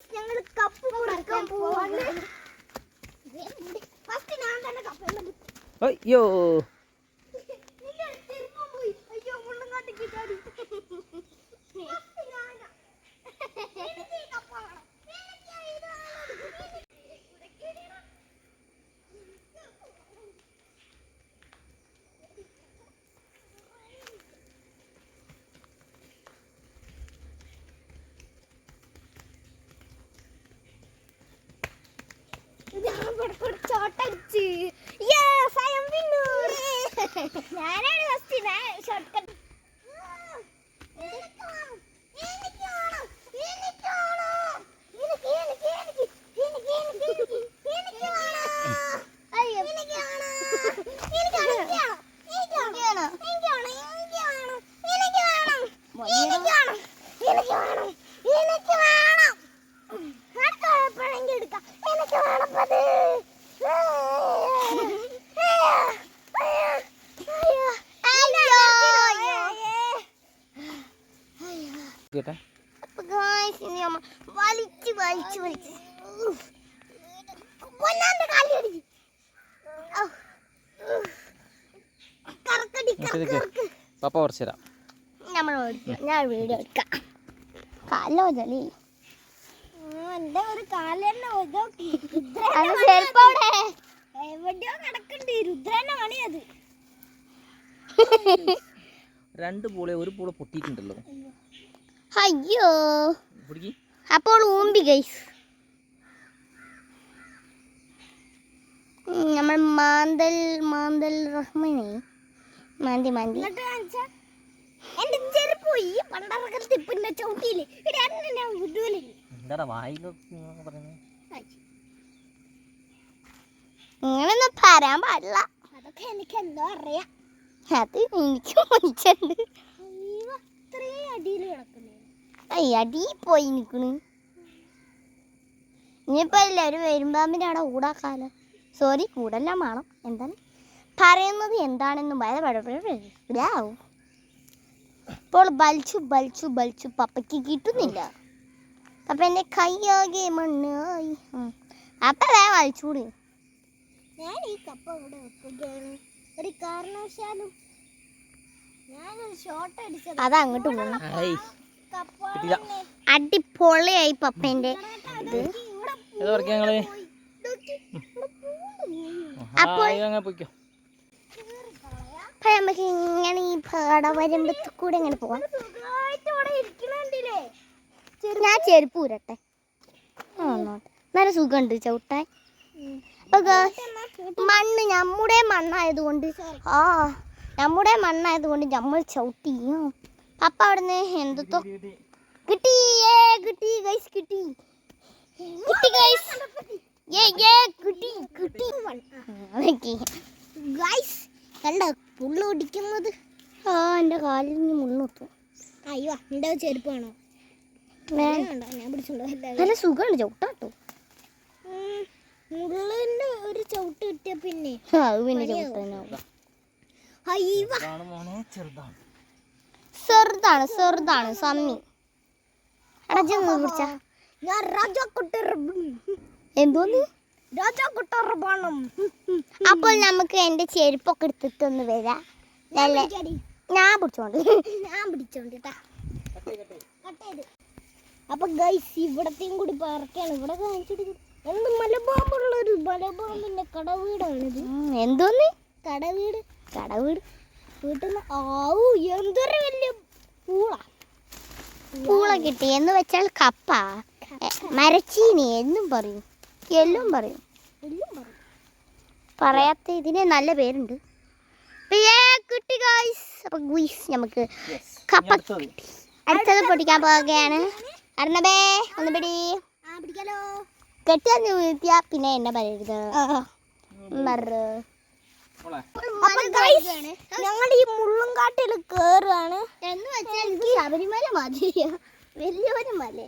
ഞങ്ങൾ കപ്പ് കൊടുക്കാൻ പോവാണ്. ഫസ്റ്റ് ഞാൻ തന്നെ കപ്പ് അയ്യോ. പോയി. അയ്യോ മുള്ളും കാട്ടിക്ക് ചാടി First ഞാനാ. എനിക്ക് ഈ കപ്പ് വേണം. എനിക്ക് ഇത് വേണം. ഞാൻ ഇവിടെ കൂടെ ചോട്ടടിച്ച്. Yes, I am winner. ഞാനാണ് ഫസ്റ്റ് ഞാൻ ഷോർട്ട് കട്ട് വലിച്ച് വലിച്ച് വലിച്ച് പൊന്നാന്റെ കാലി അടിച്ച്. പപ്പ കുറച്ചു തരാം. നമ്മൾ ഞാൻ വീഡിയോ എടുക്കാം. കാലോ ചളി രണ്ട് പൂളെ ഒരു പൂള പൊട്ടിയിട്ടുണ്ടല്ലോ. അയ്യോ. പിടിക്ക്. അപ്പോൾ ഊമ്പി ഗൈസ് നമ്മൾ മാന്തൽ മാന്തൽ റഹ്മാനെ. മാന്തി മാന്തി. എന്റെ ചെരുപ്പ് ഈ പണ്ടറക്കൽ തിപ്പിന്റെ ചവിട്ടിയില്ലേ ഇടന്നെ ഞാൻ വിടുവല്ലേ എന്താടാ വായിലോ പറയുന്നത് ഇങ്ങനൊന്നും പറയാൻ പാടില്ല. അതൊക്കെ എനിക്ക് എന്തോ അറിയാം. അത് എനിക്ക് അടി പോയി നിക്കണ് ഇനിയിപ്പോ എല്ലാവരും വരുമ്പാമ്പിന്റെ അവിടെ ഊടാക്കാലോ സോറി കൂടല്ല മാണം എന്താണ്? പറയുന്നത് എന്താണെന്ന് ഭയപ്പെടാവും ഇപ്പോൾ ബലിച്ചു ബലിച്ചു ബലിച്ചു പപ്പയ്ക്ക് കിട്ടുന്നില്ല. അപ്പൊ എന്റെ കൈയാകെ മണ്ണായി. അപ്പൊ വേ വലിച്ചൂടി ഞാൻ ഈ കപ്പ ഇവിടെ വെക്കുകയാണ്. ഒരു കാരണവശാലും ഞാനൊരു ഷോട്ട് അടിച്ചത് അത് അങ്ങോട്ട് അടിപൊളിയായി പപ്പേന്റെ ഇത് ഏത് പറിക്കാം ഞങ്ങൾ? ഹായ് അങ്ങനെ പോയിക്കോ. അപ്പൊ നമുക്ക് ഇങ്ങനെ ഈ പാടവരമ്പത്ത് കൂടെ ഇങ്ങനെ പോവാം. ഞാൻ ചെരുപ്പ് ഊരട്ടെ. നല്ല സുഖമുണ്ട് ചവിട്ടാൻ. മണ്ണ് നമ്മുടെ മണ്ണായതുകൊണ്ട് ആ നമ്മുടെ മണ്ണായതുകൊണ്ട് നമ്മൾ ചവിട്ടി. അപ്പൊ അവിടുന്ന് എന്തോ കിട്ടി. ഏ കിട്ടി ഗൈസ് കിട്ടി. കിട്ടി ഗൈസ് ഏ ഏ കിട്ടി കിട്ടി. ഗൈസ് കണ്ടോ പുള്ളു ഒടിക്കുന്നത്. ആ എന്റെ കാലിൽ നിന്ന് മുള്ളുത്തും അയ്യോ എന്റെ ചെരുപ്പ് വേണോ ഞാൻ പിടിച്ചോണ്ടോ നല്ല സുഖമാണ് ചവിട്ടാട്ടോ. മുള്ളിന്റെ ഒരു ചവിട്ട് കിട്ടിയ പിന്നെ അത് ചെറുതാണ്. ചെറുതാണ് സമ്മി പിടിച്ച. ഞാൻ എന്തോന്ന്? രാജാക്കുട്ടറബാണം അപ്പോൾ നമുക്ക് എന്റെ ചെരുപ്പൊക്കെ എടുത്തിട്ടൊന്ന് വരാം. നല്ല ഞാൻ പിടിച്ചോണ്ട് ഞാൻ പിടിച്ചോണ്ട് ട്ടാ. അപ്പൊ ഗൈസ് ഇവിടത്തെയും കൂടി പറക്കാണ് ഇവിടെ കാണിച്ചിട്ട് എന്ത് മലബാമ്പുള്ള ഒരു മലബാമ്പിന്റെ കടവീടാണിത്. എന്തോന്ന്? കടവീട് കടവീട്. വീട്ടിൽ നിന്ന് ആവൂ എന്തൊരു വലിയ പൂള. പൂള കിട്ടി. എന്ന് വെച്ചാൽ കപ്പ. മരച്ചീനി എന്നും പറയും. എല്ലും പറയും. പറയാത്ത ഇതിന് നല്ല പേരുണ്ട്. ഏ, കിട്ടി ഗായ്സ് അപ്പൊ ഗുയിസ് നമുക്ക് കപ്പ കിട്ടി. അടുത്തത് പൊടിക്കാൻ പോവുകയാണ്. അർണബേ ഒന്ന് പിടി. കെട്ടിയാന്ന് വീഴ്ത്തിയ പിന്നെ എന്നെ പറയരുത് ഞങ്ങൾ ഈ മുള്ളും കാട്ടിൽ കേറുകയാണ് എന്ന് വെച്ചാൽ എനിക്ക് ശബരിമല മാതിരിയാ വലിയൊരു മല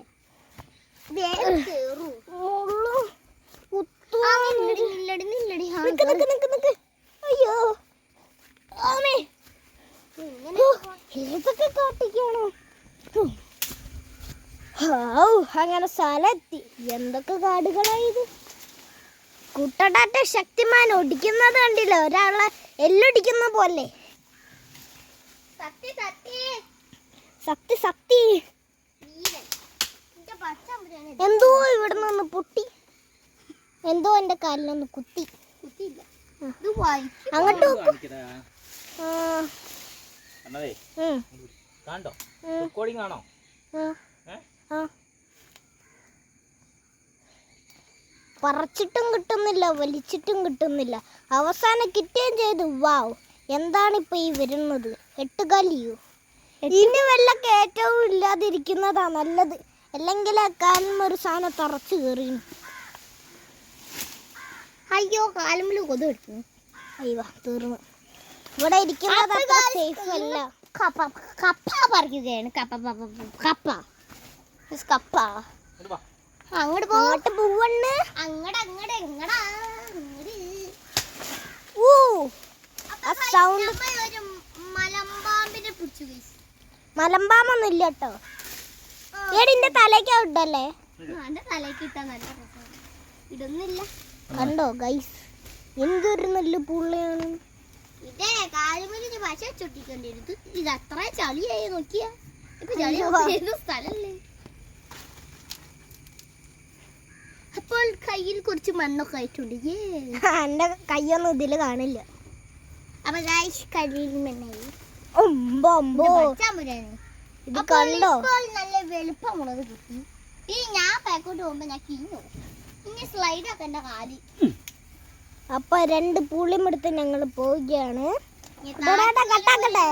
മുള്ളും അയ്യോ. ഇതൊക്കെ കാട്ടിക്കാണോ? അങ്ങനെ സ്ഥലത്തി. എന്തൊക്കെ കാടുകളായത് കുട്ടടാറ്റ ശക്തിമാൻ ഒടിക്കുന്നത് കണ്ടില്ല? ഒരാളെ എല്ലൊടിക്കുന്ന പോലെ. ശക്തി ശക്തി എന്തോ ഇവിടെ നിന്ന് പൊട്ടി. എന്തോ എന്റെ കാലിലൊന്ന് കുത്തി. അങ്ങോട്ട് നോക്കും. കണ്ടോ? റെക്കോർഡിംഗ് ആണോ? ആ. പറിച്ചിട്ടും കിട്ടുന്നില്ല വലിച്ചിട്ടും കിട്ടുന്നില്ല. അവസാനം കിട്ടുകയും ചെയ്തു. വാവ് എന്താണ് ഇപ്പൊ ഈ വരുന്നത്? എട്ടുകാലിയോ? ഇനി വല്ല കയറ്റവും ഇല്ലാതിരിക്കുന്നതാ നല്ലത്. അല്ലെങ്കിൽ ആ കാലിന് ഒരു സാധനം തറച്ചു കയറി അയ്യോ കാലുമ്പിൽ കൊതു കിട്ടും അയ്യോ തീർന്നു. ഇവിടെ ഇരിക്കുന്നതാ സേഫ് അല്ല. കപ്പ കപ്പ പറിക്കുകയാണ്. കപ്പ കപ്പ. കപ്പ അങ്ങോട്ട് പോ. അങ്ങോട്ട് പോവണ് അങ്ങട് അങ്ങട് എങ്ങടാ? സൗണ്ട് മലമ്പാമ്പിനെ പിടിച്ചു മലമ്പാമ്പൊന്നും ഇല്ല കേട്ടോ ഏടിന്റെ തലേക്ക് ഇട്ടല്ലേ തലേക്ക് ഇട്ടാ നല്ല കണ്ടോ ഗൈസ് എന്തൊരു നല്ല പുള്ളിയാണ്. ഇതേ കാലുമലിന് പശ ചുട്ടിക്കൊണ്ടിരുന്നു ഇത് അത്ര ചളിയായി നോക്കിയാ. ഇപ്പൊ ചളി സ്ഥലല്ലേ? അപ്പോൾ കയ്യിൽ കുറച്ച് മണ്ണൊക്കെ ആയിട്ടുണ്ട്. എന്റെ കയ്യൊന്നും ഇതിൽ കാണില്ല. അപ്പൊ ഗൈസ് കയ്യിൽ മണ്ണായി ഒമ്പോ ഒമ്പോ ഇത് കണ്ടോ? നല്ല വെളുപ്പമുള്ളത് കിട്ടി. ഈ ഞാൻ പാക്കോട്ട് പോകുമ്പോ ഞാൻ കിഞ്ഞു ഇനി സ്ലൈഡ് ആക്കണ്ട കാലി അപ്പൊ രണ്ട് പുളിയും എടുത്ത് ഞങ്ങൾ പോവുകയാണ്. കട്ടാക്കട്ടെ.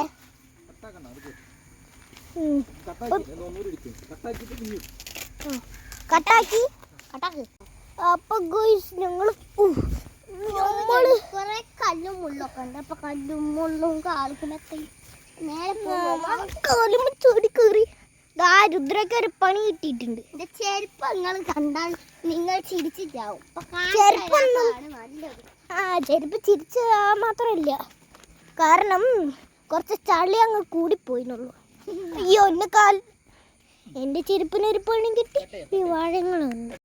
കട്ടാക്കി, അപ്പൊ ഗോയ്സ് ഞങ്ങൾ നമ്മൾ കുറെ കല്ലും മുള്ളൊക്കെ ഉണ്ട്. അപ്പൊ കല്ലും മുള്ളും കാൽക്കുമൊക്കെ കാലും ചൂടി കയറി ദാ രുദ്രക്ക് ഒരു പണി കിട്ടിയിട്ടുണ്ട്. എന്റെ ചെരുപ്പ് നിങ്ങൾ കണ്ടാൽ നിങ്ങൾ ചിരിച്ചു ചാവും ആ ചെരുപ്പ് ചിരിച്ച മാത്രമല്ല കാരണം കുറച്ച് ചളി അങ്ങ് കൂടിപ്പോയിന്നുള്ളൂ. അയ്യോ എന്നെ കാൽ എന്റെ ചെരുപ്പിനൊരു പണി കിട്ടി. ഈ വാഴങ്ങളുണ്ട്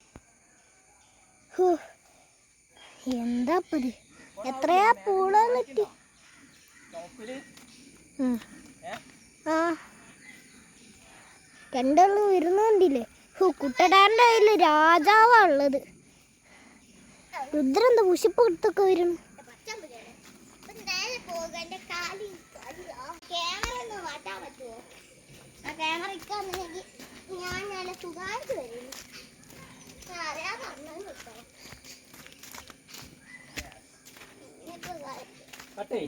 എന്താ ഇത് എത്രയാ പൂള കിട്ടി? ആ. രണ്ടാളും വരുന്നുണ്ടില്ലേ? ഹോ കുട്ടടാന്റെ കയ്യിൽ രാജാവാ ഉള്ളത്. രുദ്രന്ത പുഷിപ്പ് എടുത്തൊക്കെ വരുന്നു ക്യാമറ ഞാൻ നല്ല സുഖമായിട്ട് വരുന്നു കട്ടേ.